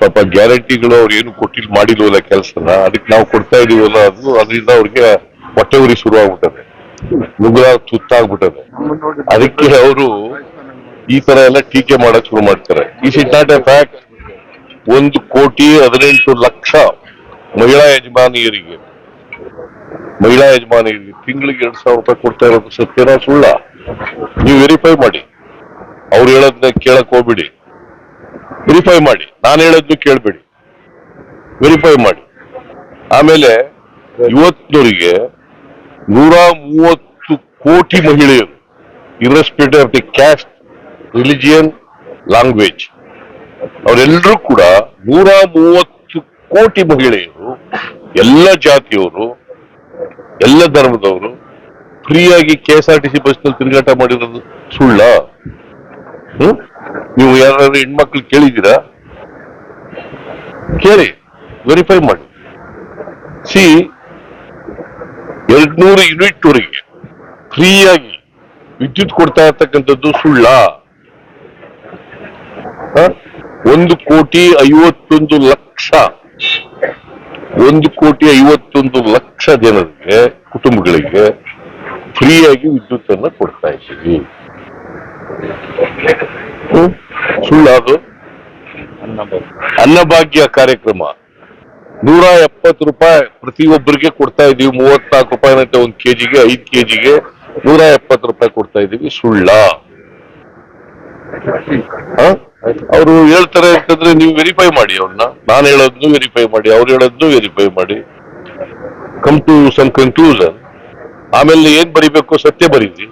ಪಾಪ ಗ್ಯಾರಂಟಿಗಳು ಅವ್ರು ಏನು ಕೊಟ್ಟಿಲ್ ಮಾಡಿಲ್ವಲ್ಲ ಕೆಲಸನ ಅದಕ್ಕೆ ನಾವು ಕೊಡ್ತಾ ಇದೀವಲ್ಲ ಅದು, ಅದರಿಂದ ಅವ್ರಿಗೆ ಹೊಟ್ಟೆ ಉರಿ ಶುರು ಆಗ್ಬಿಟ್ಟದೆ. ಮುಗುಳ ತುತ್ತಾಗ್ಬಿಟ್ಟದೆ ಅದಕ್ಕೆ ಅವರು ಈ ತರ ಎಲ್ಲ ಟೀಕೆ ಮಾಡಕ್ ಶುರು ಮಾಡ್ತಾರೆ. Is it not a fact ಒಂದು ಕೋಟಿ ಹದಿನೆಂಟು ಲಕ್ಷ ಮಹಿಳಾ ಯಜಮಾನಿಯರಿಗೆ ಮಹಿಳಾ ಯಜಮಾನಿಯರಿಗೆ ತಿಂಗಳಿಗೆ ಎರಡ್ ಸಾವಿರ ರೂಪಾಯಿ ಕೊಡ್ತಾ ಇರೋದು ಸತ್ಯನ ಸುಳ್ಳ. ನೀವು ವೆರಿಫೈ ಮಾಡಿ. ಅವ್ರು ಹೇಳೋದನ್ನ ಕೇಳಕ್ ಹೋಗ್ಬಿಡಿ. ವೆರಿಫೈ ಮಾಡಿ. ನಾನು ಹೇಳೋದನ್ನು ಕೇಳಬೇಡಿ. ವೆರಿಫೈ ಮಾಡಿ. ಆಮೇಲೆ ಇವತ್ತಿನವರಿಗೆ ನೂರ ಮೂವತ್ತು ಕೋಟಿ ಮಹಿಳೆಯರು irrespective of the caste religion language ಅವರೆಲ್ಲರೂ ಕೂಡ ನೂರ ಮೂವತ್ತು ಕೋಟಿ ಮಹಿಳೆಯರು, ಎಲ್ಲ ಜಾತಿಯವರು, ಎಲ್ಲ ಧರ್ಮದವರು ಫ್ರೀಯಾಗಿ K S R T C ಬಸ್ನಲ್ಲಿ ತಿರುಗಾಟ ಮಾಡಿರೋದು ಸುಳ್ಳ? ನೀವು ಯಾರು ಹೆಣ್ಮಕ್ಳು ಕೇಳಿದ್ದೀರಾ ಕೇಳಿ ವೆರಿಫೈ ಮಾಡಿ ಸಿ, ಎರಡ್ನೂರು ಯೂನಿಟ್ ವರೆಗೆ ಫ್ರೀಯಾಗಿ ವಿದ್ಯುತ್ ಕೊಡ್ತಾ ಇರ್ತಕ್ಕಂಥದ್ದು ಸುಳ್ಳ? ಒಂದು ಕೋಟಿ ಐವತ್ತೊಂದು ಲಕ್ಷ ಒಂದು ಕೋಟಿ ಐವತ್ತೊಂದು ಲಕ್ಷ ಜನರಿಗೆ, ಕುಟುಂಬಗಳಿಗೆ ಫ್ರೀಯಾಗಿ ವಿದ್ಯುತ್ ಅನ್ನ ಕೊಡ್ತಾ ಇದ್ದೀವಿ? ಸುಳ್ಳ ಅದು ಅನ್ನಭಾಗ್ಯ ಕಾರ್ಯಕ್ರಮ. ನೂರ ಎಪ್ಪತ್ತು ರೂಪಾಯಿ ಪ್ರತಿಯೊಬ್ಬರಿಗೆ ಕೊಡ್ತಾ ಇದೀವಿ. ಮೂವತ್ನಾಲ್ಕು ರೂಪಾಯಿನಂತೆ ಒಂದು ಕೆಜಿಗೆ, ಐದು ಕೆಜಿಗೆ ನೂರ ಎಪ್ಪತ್ತು ರೂಪಾಯಿ ಕೊಡ್ತಾ ಇದೀವಿ. ಸುಳ್ಳ. ಅವರು ಹೇಳ್ತಾರೆ ಅಂತಂದ್ರೆ ನೀವು ವೆರಿಫೈ ಮಾಡಿ ಅವ್ರನ್ನ. ನಾನು ಹೇಳೋದನ್ನು ವೆರಿಫೈ ಮಾಡಿ, ಅವ್ರು ಹೇಳೋದನ್ನು ವೆರಿಫೈ ಮಾಡಿ. ಕಮ್ ಟು ಸಮ್ ಕನ್ಕ್ಲೂಷನ್ ಆಮೇಲೆ ಏನ್ ಬರಿಬೇಕು? ಸತ್ಯ ಬರೀರಿ.